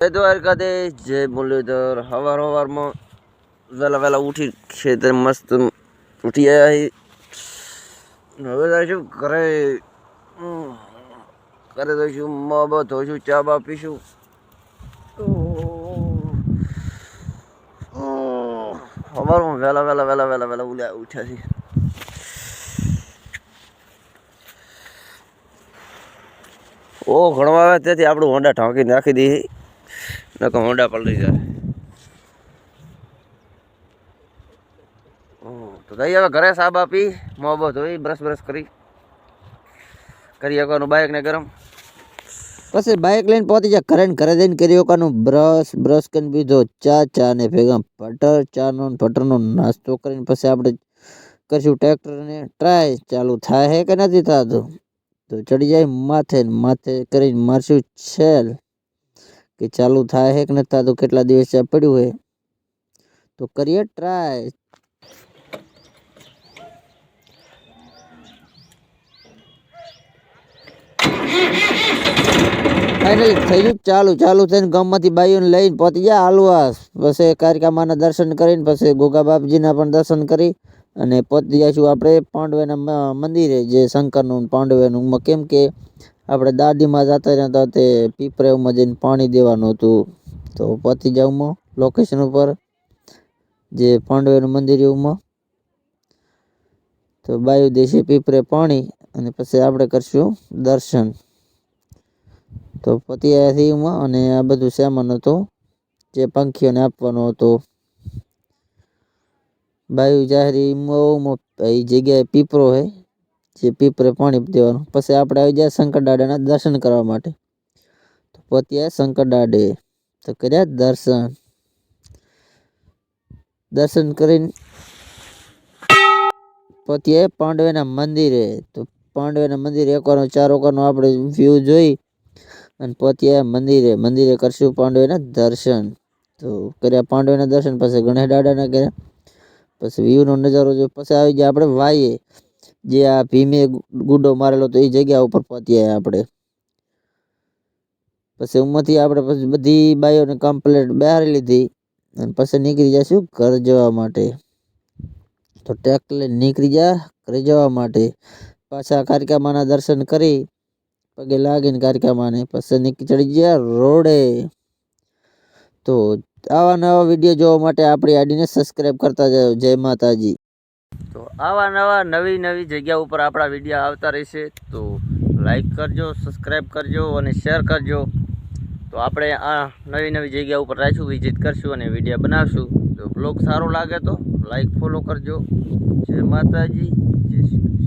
દ્વારકાધીશ, જય મુરલીધર. હવાર હવારમાં વહેલા વહેલા ઉઠી ખેતર મસ્ત ઉઠી આવ્યા હવે જઈશું ઘરે. ઘરે જઈશું મા બા ધોઈશું ચા બા પીશું. હવારમાં વહેલા વહેલા વહેલા વહેલા વહેલા ઉલ્યા ઉઠ્યા છે ઓ, ઘણવા આવે તેથી આપણું હોંડા ઢાંકીને નાખી દઈએ નકર હોંડા પલટી જાય. તો જઈએ હવે ઘરે સાબ આપી, મોહબ્બત હોય બ્રશ બ્રશ કરી. કરી શકવાનું બાઇક ને ગરમ. પછી બાઇક લઈને પહોંચી જાય ઘરે ઘરે જઈને કરી કાનું બ્રશ બ્રશ કરીને પીધો ચા ચા ને ભેગા બટર ચાનો બટરનો નાસ્તો કરીને પછી આપણે કરશું ટ્રેક્ટરને ટ્રાય ચાલુ થાય કે નથી થતું? તો ચડી જાય માથે માથે કરીને મારશું છેલ. કે ચાલુ થાય છે કે નથી? તો કેટલા દિવસ પડ્યું હોય તો કરીએ ટ્રાય ફાઇનલી થઈ ગયું, ચાલુ ચાલુ થઈને ગામમાંથી બાઈઓને લઈને પહોંચી ગયા આલવાસ. પછી કારિકામાના દર્શન કરીને પછી ગોગા બાપજીના પણ દર્શન કરી અને પહોંચી જઈશું આપણે પાંડવેના મંદિરે, જે શંકરનું પાંડવેનું. કેમ કે આપણે દાદીમાં જતા રહ્યા હતા તે પીપરેવમાં જઈને પાણી દેવાનું હતું. તો પતી જાઉં લોકેશન ઉપર, જે પાંડવેનું મંદિર એવું તો બાયુ દેશે પીપરે પાણી અને પછી આપણે કરશું દર્શન. તો પતિ એમાં અને આ બધું સામાન હતું, જે પંખીઓને આપવાનો હતો. બાયુ જાહેરી એ જગ્યાએ પીપરો હે. જે પીપરે પાણી દેવાનું. પછી આપણે આવી જાય શંકર દાદાના દર્શન કરવા માટે. તો પત્યા શંકર દાડે. તો કર્યા દર્શન. દર્શન કરીને પત્યાએ પાંડવેના મંદિરે. તો પાંડવેના મંદિરે એકવાર ચાર વારનો આપણે વ્યૂ જોઈ અને પહોંચ્યા મંદિરે. મંદિરે કરશું પાંડવેના દર્શન. તો કર્યા પાંડવેના દર્શન, પછી ગણેશ દાદાના કર્યા. પછી વ્યૂનો નજારો જોયો. પછી આવી ગયા આપણે વાઈએ. જે આ ભીમે ગુડો મારેલો તો એ જગ્યા ઉપર પહોંચ્યા આપણે. પછી ઉમરથી આપણે પછી બધી બાઈઓને કમ્પ્લેટ બહાર લીધી અને પછી નીકળી જઈશું ઘર જવા માટે. તો ટ્રેક્ટર લઈને નીકળી જા ઘરે જવા માટે. પાછા કારિકામાના દર્શન કરી પગે લાગીને કારિકામાને પછી નીકળી ચડી ગયા રોડે. તો આવા નવા વીડિયો જોવા માટે આપણી આડીને સબસ્ક્રાઈબ કરતા જાઓ. જય માતાજી. આવા નવા નવી નવી જગ્યા ઉપર આપણા વીડિયો આવતા રહેશે. તો લાઈક કરજો સબસ્ક્રાઈબ કરજો અને શેર કરજો. તો આપણે આ નવી નવી જગ્યા ઉપર રહીશું વિઝિટ કરશું અને વીડિયો બનાવશું. તો બ્લોગ સારો લાગે તો લાઈક ફોલો કરજો. જય માતાજી, જય શ્રી